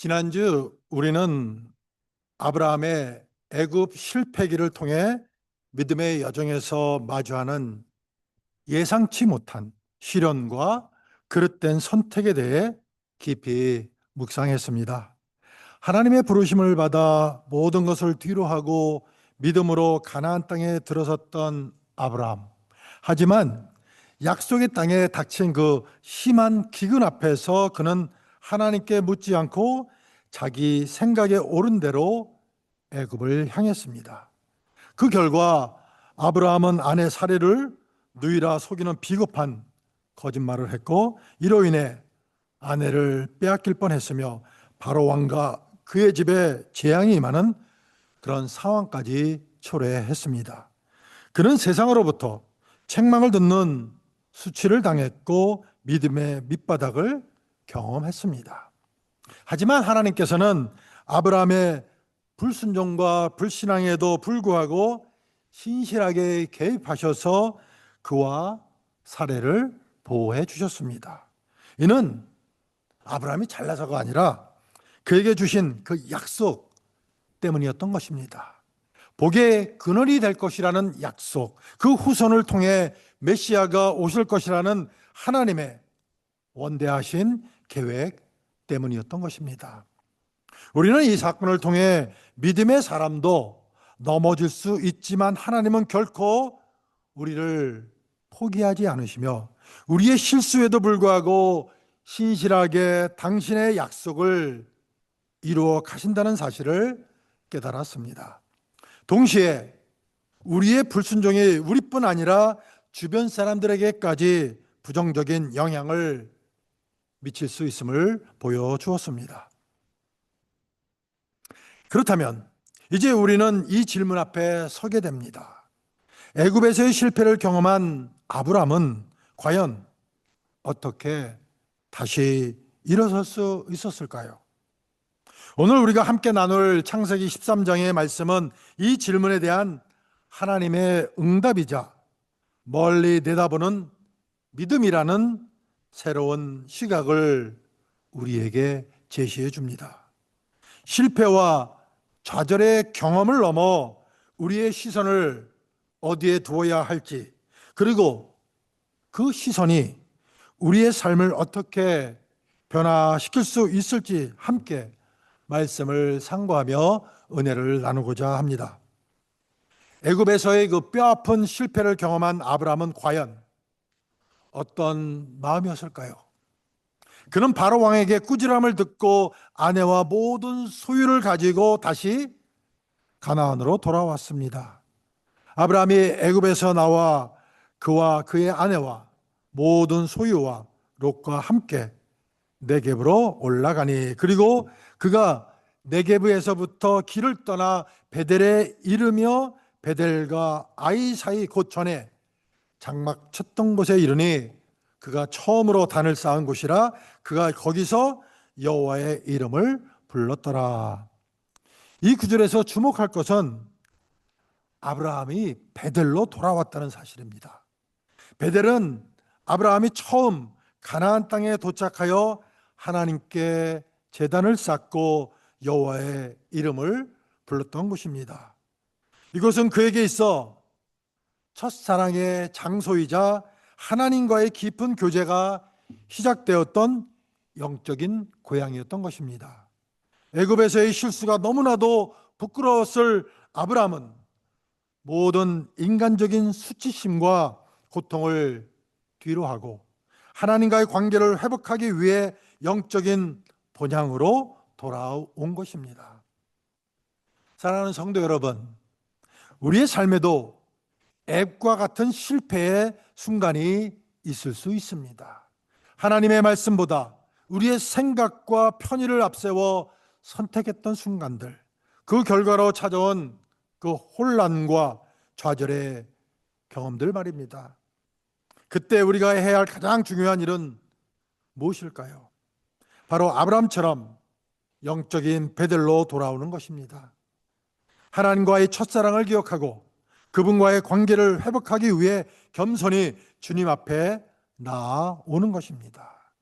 지난주 우리는 아브라함의 애굽 실패기를 통해 믿음의 여정에서 마주하는 예상치 못한 시련과 그릇된 선택에 대해 깊이 묵상했습니다. 하나님의 부르심을 받아 모든 것을 뒤로 하고 믿음으로 가나안 땅에 들어섰던 아브라함. 하지만 약속의 땅에 닥친 그 심한 기근 앞에서 그는 하나님께 묻지 않고 자기 생각에 옳은 대로 애굽을 향했습니다. 그 결과 아브라함은 아내 사례를 누이라 속이는 비겁한 거짓말을 했고 이로 인해 아내를 빼앗길 뻔했으며 바로 왕과 그의 집에 재앙이 임하는 그런 상황까지 초래했습니다. 그는 세상으로부터 책망을 듣는 수치를 당했고 믿음의 밑바닥을 경험했습니다. 하지만 하나님께서는 아브라함의 불순종과 불신앙에도 불구하고 신실하게 개입하셔서 그와 사례를 보호해 주셨습니다. 이는 아브라함이 잘나서가 아니라 그에게 주신 그 약속 때문이었던 것입니다. 복의 근원이 될 것이라는 약속, 그 후손을 통해 메시아가 오실 것이라는 하나님의 원대하신 계획 때문이었던 것입니다. 우리는 이 사건을 통해 믿음의 사람도 넘어질 수 있지만 하나님은 결코 우리를 포기하지 않으시며 우리의 실수에도 불구하고 신실하게 당신의 약속을 이루어 가신다는 사실을 깨달았습니다. 동시에 우리의 불순종이 우리뿐 아니라 주변 사람들에게까지 부정적인 영향을 미칠 수 있음을 보여주었습니다. 그렇다면 이제 우리는 이 질문 앞에 서게 됩니다. 애굽에서의 실패를 경험한 아브람은 과연 어떻게 다시 일어설 수 있었을까요? 오늘 우리가 함께 나눌 창세기 13장의 말씀은 이 질문에 대한 하나님의 응답이자 멀리 내다보는 믿음이라는 새로운 시각을 우리에게 제시해 줍니다. 실패와 좌절의 경험을 넘어 우리의 시선을 어디에 두어야 할지, 그리고 그 시선이 우리의 삶을 어떻게 변화시킬 수 있을지 함께 말씀을 상고하며 은혜를 나누고자 합니다. 애굽에서의 그 뼈아픈 실패를 경험한 아브라함은 과연 어떤 마음이었을까요? 그는 바로 왕에게 꾸지람을 듣고 아내와 모든 소유를 가지고 다시 가나안으로 돌아왔습니다. 아브라함이 애굽에서 나와 그와 그의 아내와 모든 소유와 롯과 함께 네겝으로 올라가니 그리고 그가 네겝에서부터 길을 떠나 베델에 이르며 베델과 아이 사이 곧 전에 장막 쳤던 곳에 이르니 그가 처음으로 단을 쌓은 곳이라 그가 거기서 여호와의 이름을 불렀더라. 이 구절에서 주목할 것은 아브라함이 베델로 돌아왔다는 사실입니다. 베델은 아브라함이 처음 가나안 땅에 도착하여 하나님께 제단을 쌓고 여호와의 이름을 불렀던 곳입니다. 이것은 그에게 있어 첫사랑의 장소이자 하나님과의 깊은 교제가 시작되었던 영적인 고향이었던 것입니다. 애굽에서의 실수가 너무나도 부끄러웠을 아브라함은 모든 인간적인 수치심과 고통을 뒤로 하고 하나님과의 관계를 회복하기 위해 영적인 본향으로 돌아온 것입니다. 사랑하는 성도 여러분, 우리의 삶에도 앱과 같은 실패의 순간이 있을 수 있습니다. 하나님의 말씀보다 우리의 생각과 편의를 앞세워 선택했던 순간들, 그 결과로 찾아온 그 혼란과 좌절의 경험들 말입니다. 그때 우리가 해야 할 가장 중요한 일은 무엇일까요? 바로 아브람처럼 영적인 베델로 돌아오는 것입니다. 하나님과의 첫사랑을 기억하고 그분과의 관계를 회복하기 위해 겸손히 주님 앞에 나아오는 것입니다.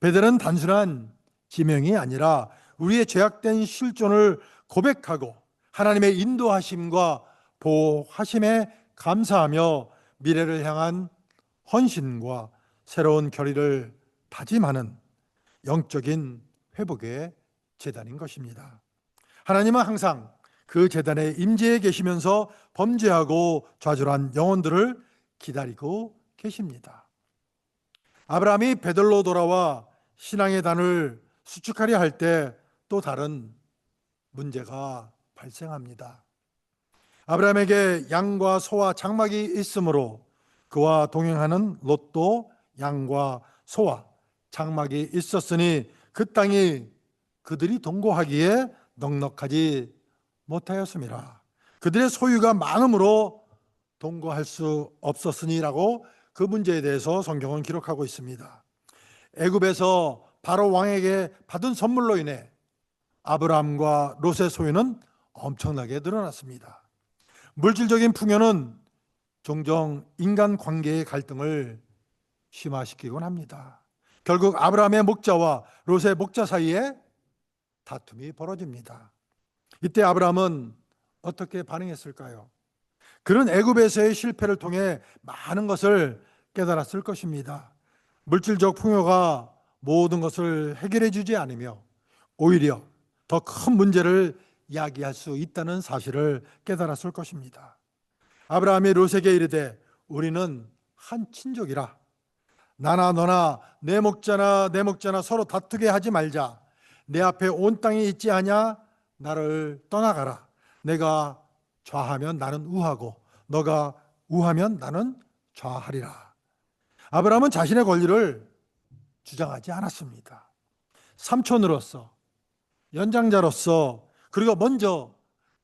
베델은 단순한 지명이 아니라 우리의 죄악된 실존을 고백하고 하나님의 인도하심과 보호하심에 감사하며 미래를 향한 헌신과 새로운 결의를 다짐하는 영적인 회복의 재단인 것입니다. 하나님은 항상 그 재단에 임재해 계시면서 범죄하고 좌절한 영혼들을 기다리고 계십니다. 아브라함이 베들로 돌아와 신앙의 단을 수축하려 할 때 또 다른 문제가 발생합니다. 아브라함에게 양과 소와 장막이 있으므로 그와 동행하는 롯도 양과 소와 장막이 있었으니 그 땅이 그들이 동거하기에 넉넉하지 못하였습니다. 그들의 소유가 많음으로 동거할 수 없었으니라고 그 문제에 대해서 성경은 기록하고 있습니다. 애굽에서 바로 왕에게 받은 선물로 인해 아브라함과 롯의 소유는 엄청나게 늘어났습니다. 물질적인 풍요는 종종 인간 관계의 갈등을 심화시키곤 합니다. 결국 아브라함의 목자와 롯의 목자 사이에 다툼이 벌어집니다. 이때 아브라함은 어떻게 반응했을까요? 그는 애굽에서의 실패를 통해 많은 것을 깨달았을 것입니다. 물질적 풍요가 모든 것을 해결해 주지 않으며 오히려 더 큰 문제를 야기할 수 있다는 사실을 깨달았을 것입니다. 아브라함이 롯에게 이르되 우리는 한 친족이라 나나 너나 내 목자나 내 목자나 서로 다투게 하지 말자. 내 앞에 온 땅이 있지 않냐? 나를 떠나가라. 내가 좌하면 나는 우하고 너가 우하면 나는 좌하리라. 아브라함은 자신의 권리를 주장하지 않았습니다. 삼촌으로서 연장자로서 그리고 먼저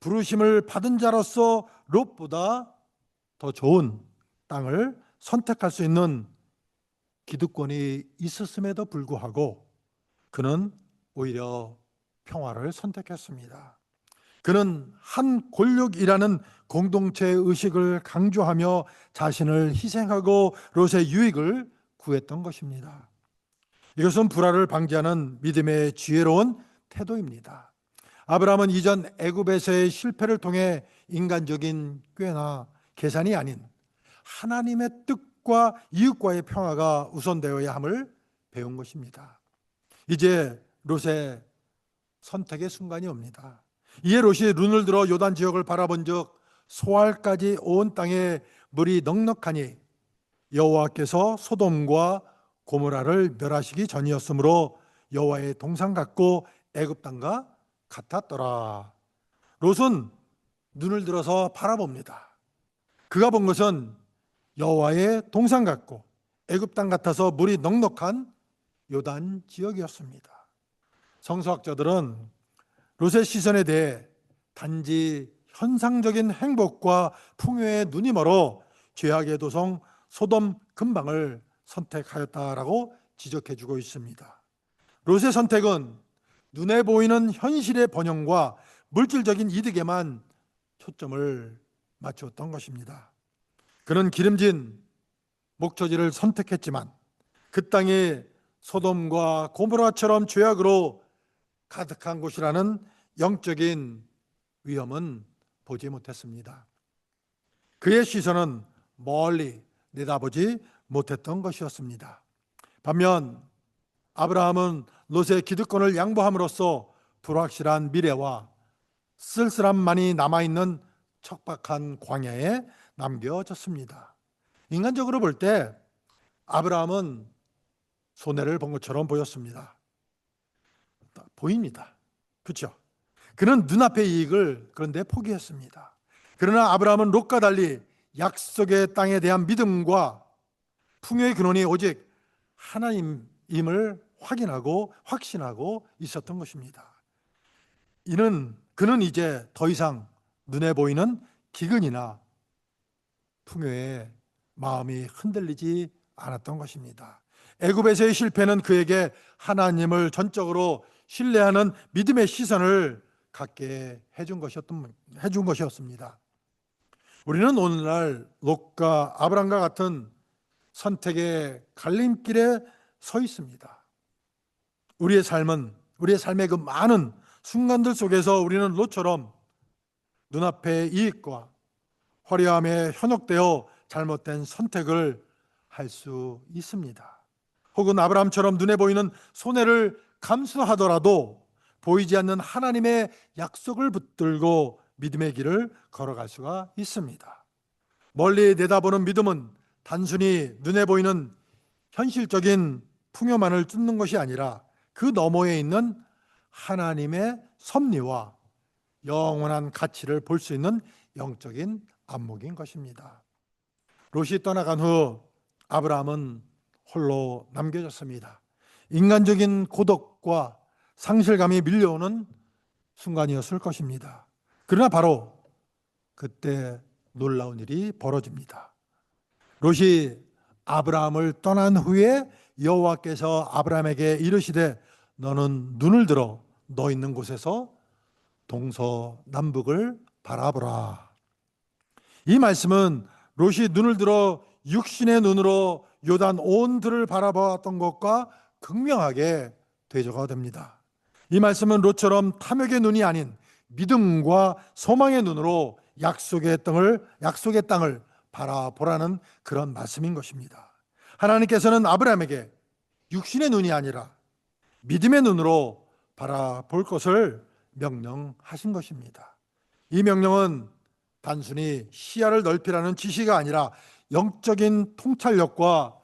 부르심을 받은 자로서 롯보다 더 좋은 땅을 선택할 수 있는 기득권이 있었음에도 불구하고 그는 오히려 평화를 선택했습니다. 그는 한 골육이라는 공동체 의식을 강조하며 자신을 희생하고 롯의 유익을 구했던 것입니다. 이것은 불화를 방지하는 믿음의 지혜로운 태도입니다. 아브라함은 이전 애굽에서의 실패를 통해 인간적인 꾀나 계산이 아닌 하나님의 뜻과 이웃과의 평화가 우선되어야 함을 배운 것입니다. 이제 롯의 선택의 순간이 옵니다. 이에 롯이 눈을 들어 요단 지역을 바라본 적 소알까지 온 땅에 물이 넉넉하니 여호와께서 소돔과 고모라를 멸하시기 전이었으므로 여호와의 동상 같고 애굽 땅과 같았더라. 롯은 눈을 들어서 바라봅니다. 그가 본 것은 여호와의 동상 같고 애굽 땅 같아서 물이 넉넉한 요단 지역이었습니다. 성서학자들은 롯의 시선에 대해 단지 현상적인 행복과 풍요에 눈이 멀어 죄악의 도성 소돔 근방을 선택하였다라고 지적해 주고 있습니다. 롯의 선택은 눈에 보이는 현실의 번영과 물질적인 이득에만 초점을 맞추었던 것입니다. 그는 기름진 목초지를 선택했지만 그 땅이 소돔과 고모라처럼 죄악으로 가득한 곳이라는 영적인 위험은 보지 못했습니다. 그의 시선은 멀리 내다보지 못했던 것이었습니다. 반면 아브라함은 롯의 기득권을 양보함으로써 불확실한 미래와 쓸쓸함만이 남아있는 척박한 광야에 남겨졌습니다. 인간적으로 볼 때 아브라함은 손해를 본 것처럼 보였습니다. 보입니다. 그렇죠? 그는 눈앞의 이익을 그런데 포기했습니다. 그러나 아브라함은 롯과 달리 약속의 땅에 대한 믿음과 풍요의 근원이 오직 하나님임을 확인하고 확신하고 있었던 것입니다. 이는 그는 이제 더 이상 눈에 보이는 기근이나 풍요에 마음이 흔들리지 않았던 것입니다. 애굽에서의 실패는 그에게 하나님을 전적으로 신뢰하는 믿음의 시선을 갖게 해준 것이었던 해준 것이었습니다. 우리는 오늘날 롯과 아브람과 같은 선택의 갈림길에 서 있습니다. 우리의 삶은 우리의 삶의 그 많은 순간들 속에서 우리는 롯처럼 눈앞의 이익과 화려함에 현혹되어 잘못된 선택을 할 수 있습니다. 혹은 아브라함처럼 눈에 보이는 손해를 감수하더라도 보이지 않는 하나님의 약속을 붙들고 믿음의 길을 걸어갈 수가 있습니다. 멀리 내다보는 믿음은 단순히 눈에 보이는 현실적인 풍요만을 쫓는 것이 아니라 그 너머에 있는 하나님의 섭리와 영원한 가치를 볼 수 있는 영적인 안목인 것입니다. 롯이 떠나간 후 아브라함은 홀로 남겨졌습니다. 인간적인 고독과 상실감이 밀려오는 순간이었을 것입니다. 그러나 바로 그때 놀라운 일이 벌어집니다. 롯이 아브라함을 떠난 후에 여호와께서 아브라함에게 이르시되 너는 눈을 들어 너 있는 곳에서 동서남북을 바라보라. 이 말씀은 롯이 눈을 들어 육신의 눈으로 요단 온 들을 바라보았던 것과 극명하게 대조가 됩니다. 이 말씀은 롯처럼 탐욕의 눈이 아닌 믿음과 소망의 눈으로 약속의 땅을 약속의 땅을 바라보라는 그런 말씀인 것입니다. 하나님께서는 아브라함에게 육신의 눈이 아니라 믿음의 눈으로 바라볼 것을 명령하신 것입니다. 이 명령은 단순히 시야를 넓히라는 지시가 아니라 영적인 통찰력과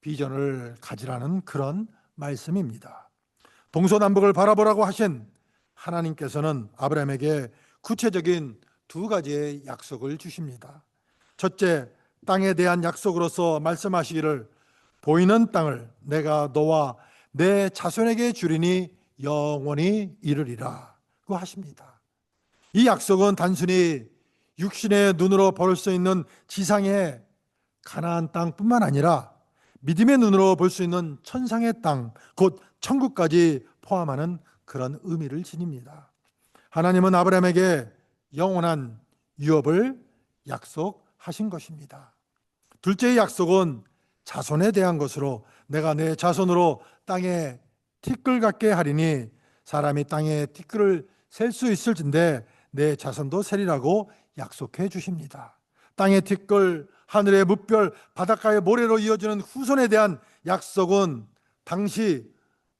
비전을 가지라는 그런 말씀입니다. 동서남북을 바라보라고 하신 하나님께서는 아브라함에게 구체적인 두 가지의 약속을 주십니다. 첫째, 땅에 대한 약속으로서 말씀하시기를 보이는 땅을 내가 너와 내 자손에게 주리니 영원히 이르리라. 고 하십니다. 이 약속은 단순히 육신의 눈으로 볼 수 있는 지상의 가나안 땅뿐만 아니라 믿음의 눈으로 볼 수 있는 천상의 땅, 곧 천국까지 포함하는 그런 의미를 지닙니다. 하나님은 아브라함에게 영원한 유업을 약속하신 것입니다. 둘째의 약속은 자손에 대한 것으로 내가 내 자손으로 땅에 티끌 같게 하리니 사람이 땅에 티끌을 셀 수 있을진데 내 자손도 세리라고 약속해 주십니다. 땅의 티끌, 하늘의 무별, 바닷가의 모래로 이어지는 후손에 대한 약속은 당시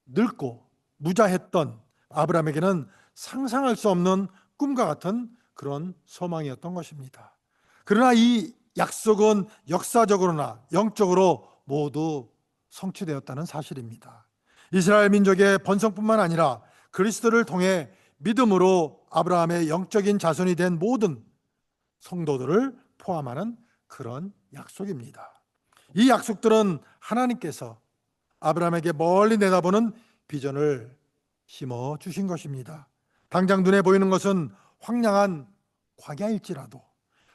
늙고 무자했던 아브라함에게는 상상할 수 없는 꿈과 같은 그런 소망이었던 것입니다. 그러나 이 약속은 역사적으로나 영적으로 모두 성취되었다는 사실입니다. 이스라엘 민족의 번성뿐만 아니라 그리스도를 통해 믿음으로 아브라함의 영적인 자손이 된 모든 성도들을 포함하는 그런 약속입니다. 이 약속들은 하나님께서 아브라함에게 멀리 내다보는 비전을 심어 주신 것입니다. 당장 눈에 보이는 것은 황량한 광야일지라도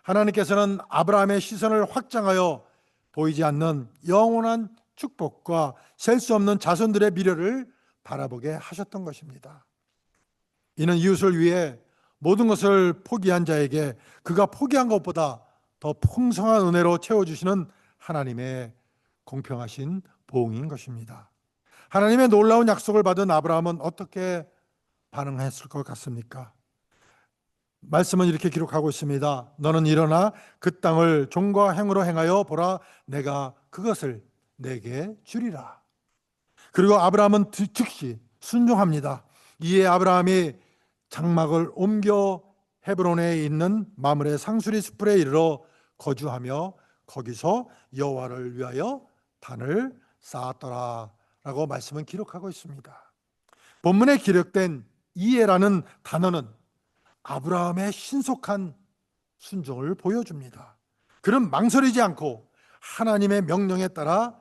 하나님께서는 아브라함의 시선을 확장하여 보이지 않는 영원한 축복과 셀 수 없는 자손들의 미래를 바라보게 하셨던 것입니다. 이는 이웃을 위해 모든 것을 포기한 자에게 그가 포기한 것보다 더 풍성한 은혜로 채워주시는 하나님의 공평하신 보응인 것입니다. 하나님의 놀라운 약속을 받은 아브라함은 어떻게 반응했을 것 같습니까? 말씀은 이렇게 기록하고 있습니다. 너는 일어나 그 땅을 종과 행으로 행하여 보라 내가 그것을 내게 주리라. 그리고 아브라함은 즉시 순종합니다. 이에 아브라함이 장막을 옮겨 헤브론에 있는 마물의 상수리 숲에 이르러 거주하며 거기서 여호와를 위하여 단을 쌓았더라라고 말씀은 기록하고 있습니다. 본문에 기록된 이해라는 단어는 아브라함의 신속한 순종을 보여줍니다. 그는 망설이지 않고 하나님의 명령에 따라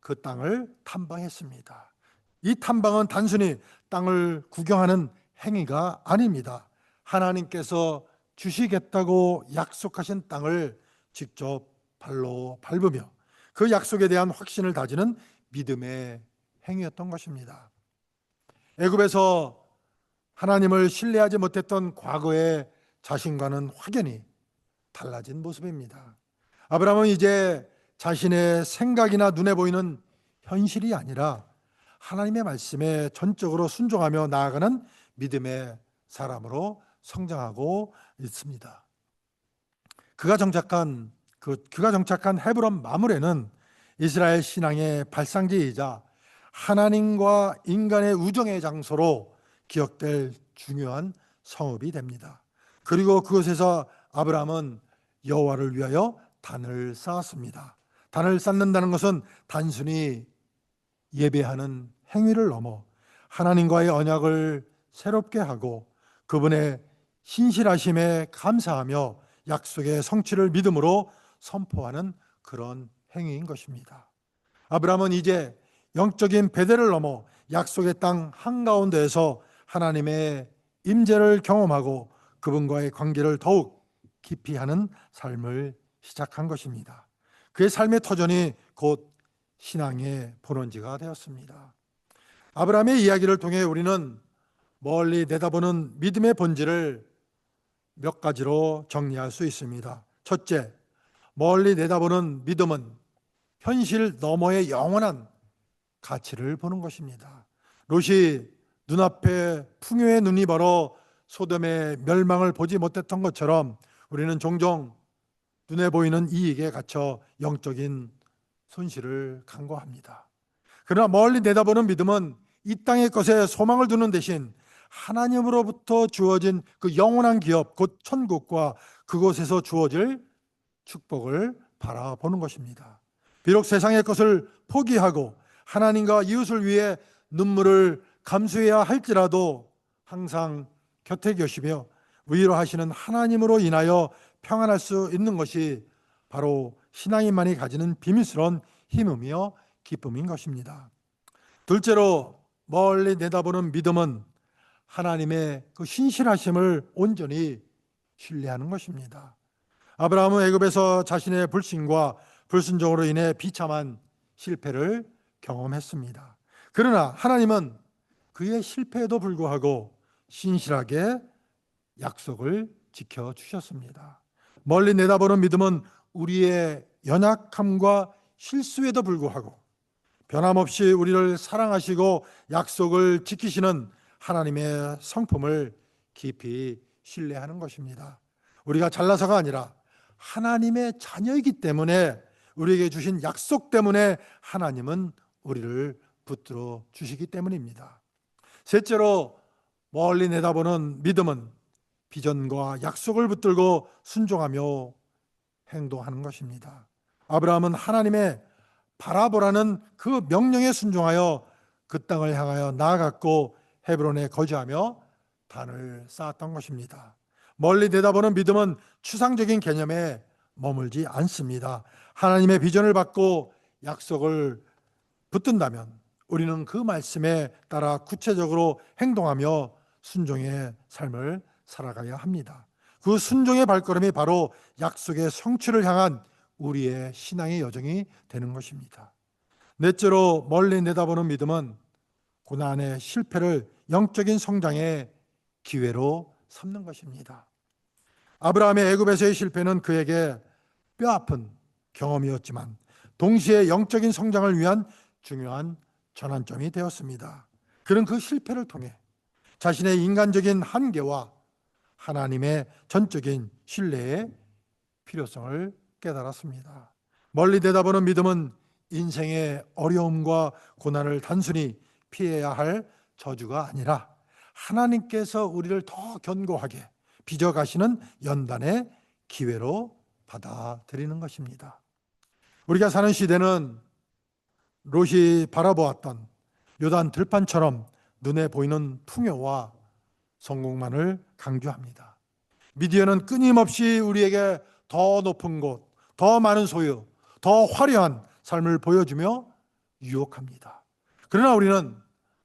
그 땅을 탐방했습니다. 이 탐방은 단순히 땅을 구경하는 행위가 아닙니다. 하나님께서 주시겠다고 약속하신 땅을 직접 발로 밟으며 그 약속에 대한 확신을 다지는 믿음의 행위였던 것입니다. 애굽에서 하나님을 신뢰하지 못했던 과거의 자신과는 확연히 달라진 모습입니다. 아브라함은 이제 자신의 생각이나 눈에 보이는 현실이 아니라 하나님의 말씀에 전적으로 순종하며 나아가는 믿음의 사람으로 성장하고 있습니다. 그가 정착한 그 그가 정착한 헤브론 마물에는 이스라엘 신앙의 발상지이자 하나님과 인간의 우정의 장소로 기억될 중요한 성읍이 됩니다. 그리고 그곳에서 아브라함은 여호와를 위하여 단을 쌓았습니다. 단을 쌓는다는 것은 단순히 예배하는 행위를 넘어 하나님과의 언약을 새롭게 하고 그분의 신실하심에 감사하며 약속의 성취를 믿음으로 선포하는 그런 행위인 것입니다. 아브라함은 이제 영적인 배대를 넘어 약속의 땅 한가운데에서 하나님의 임재를 경험하고 그분과의 관계를 더욱 깊이 하는 삶을 시작한 것입니다. 그의 삶의 터전이 곧 신앙의 본원지가 되었습니다. 아브라함의 이야기를 통해 우리는 멀리 내다보는 믿음의 본질을 몇 가지로 정리할 수 있습니다. 첫째, 멀리 내다보는 믿음은 현실 너머의 영원한 가치를 보는 것입니다. 롯이 눈앞에 풍요의 눈이 벌어 소돔의 멸망을 보지 못했던 것처럼 우리는 종종 눈에 보이는 이익에 갇혀 영적인 손실을 간과합니다. 그러나 멀리 내다보는 믿음은 이 땅의 것에 소망을 두는 대신 하나님으로부터 주어진 그 영원한 기업, 곧 천국과 그곳에서 주어질 축복을 바라보는 것입니다. 비록 세상의 것을 포기하고 하나님과 이웃을 위해 눈물을 감수해야 할지라도 항상 곁에 계시며 위로하시는 하나님으로 인하여 평안할 수 있는 것이 바로 신앙인만이 가지는 비밀스러운 힘이며 기쁨인 것입니다. 둘째로 멀리 내다보는 믿음은 하나님의 그 신실하심을 온전히 신뢰하는 것입니다. 아브라함은 애굽에서 자신의 불신과 불순종으로 인해 비참한 실패를 경험했습니다. 그러나 하나님은 그의 실패에도 불구하고 신실하게 약속을 지켜 주셨습니다. 멀리 내다보는 믿음은 우리의 연약함과 실수에도 불구하고 변함없이 우리를 사랑하시고 약속을 지키시는 하나님의 성품을 깊이 신뢰하는 것입니다. 우리가 잘나서가 아니라 하나님의 자녀이기 때문에 우리에게 주신 약속 때문에 하나님은 우리를 붙들어 주시기 때문입니다. 셋째로 멀리 내다보는 믿음은 비전과 약속을 붙들고 순종하며 행동하는 것입니다. 아브라함은 하나님의 바라보라는 그 명령에 순종하여 그 땅을 향하여 나아갔고 헤브론에 거주하며 단을 쌓았던 것입니다. 멀리 내다보는 믿음은 추상적인 개념에 머물지 않습니다. 하나님의 비전을 받고 약속을 붙든다면 우리는 그 말씀에 따라 구체적으로 행동하며 순종의 삶을 살아가야 합니다. 그 순종의 발걸음이 바로 약속의 성취를 향한 우리의 신앙의 여정이 되는 것입니다. 넷째로 멀리 내다보는 믿음은 고난의 실패를 영적인 성장의 기회로 삼는 것입니다. 아브라함의 애굽에서의 실패는 그에게 뼈아픈 경험이었지만 동시에 영적인 성장을 위한 중요한 전환점이 되었습니다. 그는 그 실패를 통해 자신의 인간적인 한계와 하나님의 전적인 신뢰의 필요성을 깨달았습니다. 멀리 내다보는 믿음은 인생의 어려움과 고난을 단순히 피해야 할 저주가 아니라 하나님께서 우리를 더 견고하게 빚어가시는 연단의 기회로 받아들이는 것입니다. 우리가 사는 시대는 롯이 바라보았던 요단 들판처럼 눈에 보이는 풍요와 성공만을 강조합니다. 미디어는 끊임없이 우리에게 더 높은 곳, 더 많은 소유, 더 화려한 삶을 보여주며 유혹합니다. 그러나 우리는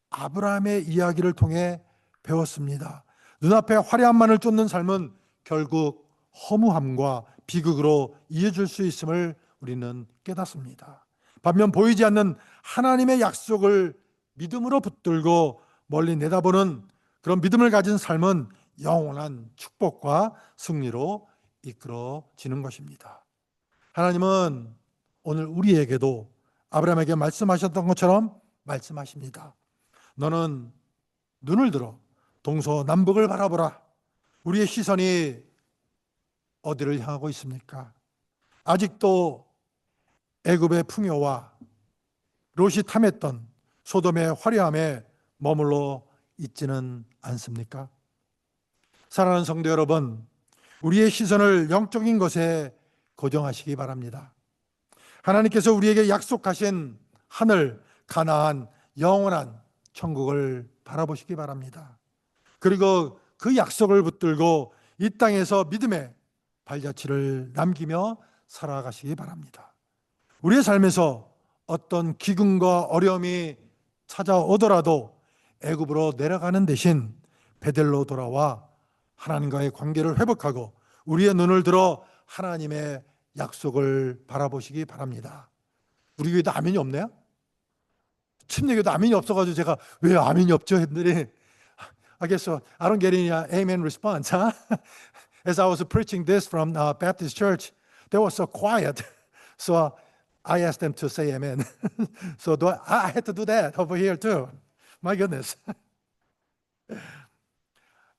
아브라함의 이야기를 통해 배웠습니다. 눈앞에 화려함만을 쫓는 삶은 결국 허무함과 비극으로 이어질 수 있음을 우리는 깨닫습니다. 반면 보이지 않는 하나님의 약속을 믿음으로 붙들고 멀리 내다보는 그런 믿음을 가진 삶은 영원한 축복과 승리로 이끌어지는 것입니다. 하나님은 오늘 우리에게도 아브라함에게 말씀하셨던 것처럼 말씀하십니다. 너는 눈을 들어 동서남북을 바라보라. 우리의 시선이 어디를 향하고 있습니까? 아직도 애굽의 풍요와 롯이 탐했던 소돔의 화려함에 머물러 있지는 않습니까? 사랑하는 성도 여러분, 우리의 시선을 영적인 것에 고정하시기 바랍니다. 하나님께서 우리에게 약속하신 하늘, 가나안, 영원한 천국을 바라보시기 바랍니다. 그리고 그 약속을 붙들고 이 땅에서 믿음의 발자취를 남기며 살아가시기 바랍니다. 우리의 삶에서 어떤 기근과 어려움이 찾아오더라도 애굽으로 내려가는 대신 베델로 돌아와 하나님과의 관계를 회복하고 우리의 눈을 들어 하나님의 약속을 바라보시기 바랍니다. 우리 교회도 아멘이 없네요? 침례교도 아멘이 없어가지고 제가 왜 아멘이 없죠? 했더니 I guess so. I don't get any uh, amen response, huh? As I was preaching this from uh, Baptist church, they were so quiet. So I asked them to say amen. so do I, I had to do that over here too. My goodness.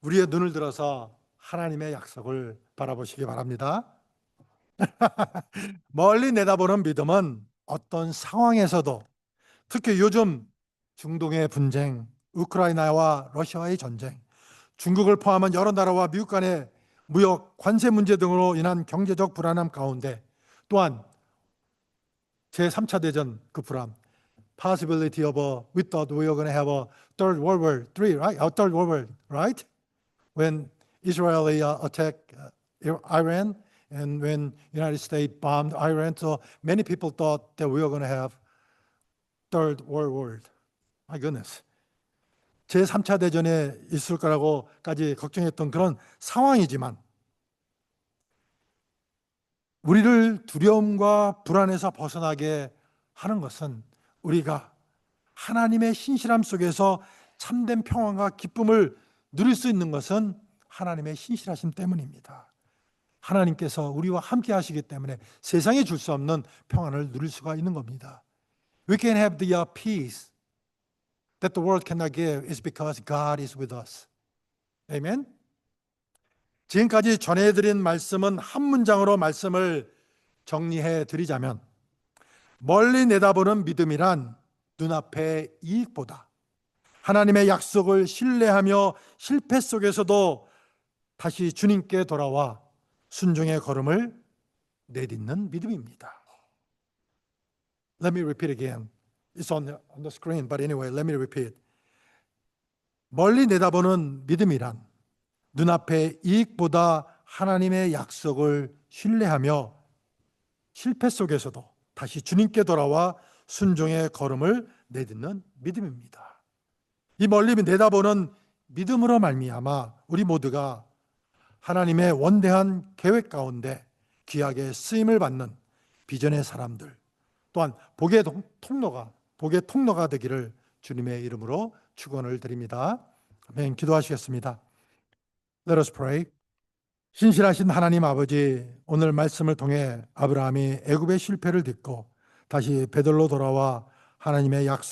우리의 눈을 들어서 하나님의 약속을 바라보시기 바랍니다. 멀리 내다보는 믿음은 어떤 상황에서도 특히 요즘 중동의 분쟁, 우크라이나와 러시아의 전쟁, 중국을 포함한 여러 나라와 미국 간의 무역 관세 문제 등으로 인한 경제적 불안함 가운데 또한 제3차 대전 그 불안 possibility of a we thought we were going to have a third world war 3 right a third world war right when Israeli uh, attacked uh, Iran and when United States bombed Iran so many people thought that we were going to have third world war my goodness 제3차 대전에 있을 거라고까지 걱정했던 그런 상황이지만 우리를 두려움과 불안에서 벗어나게 하는 것은 우리가 하나님의 신실함 속에서 참된 평안과 기쁨을 누릴 수 있는 것은 하나님의 신실하심 때문입니다. 하나님께서 우리와 함께 하시기 때문에 세상에 줄 수 없는 평안을 누릴 수가 있는 겁니다. We can have the uh, peace that the world cannot give is because God is with us. Amen. 지금까지 전해드린 말씀은 한 문장으로 말씀을 정리해 드리자면 멀리 내다보는 믿음이란 눈앞의 이익보다 하나님의 약속을 신뢰하며 실패 속에서도 다시 주님께 돌아와 순종의 걸음을 내딛는 믿음입니다. Let me repeat again. It's on the, on the screen, but anyway, let me repeat. 멀리 내다보는 믿음이란 눈앞의 이익보다 하나님의 약속을 신뢰하며 실패 속에서도 다시 주님께 돌아와 순종의 걸음을 내딛는 믿음입니다. 이 멀리 내다보는 믿음으로 말미암아 우리 모두가 하나님의 원대한 계획 가운데 귀하게 쓰임을 받는 비전의 사람들 또한 복의 통로가 복의 통로가 되기를 주님의 이름으로 축원을 드립니다. 아멘. 기도하시겠습니다. Let us pray. 신실하신 하나님 아버지, 오늘 말씀을 통해 아브라함이 애굽의 실패를 듣고 다시 베들로 돌아와 하나님의 약속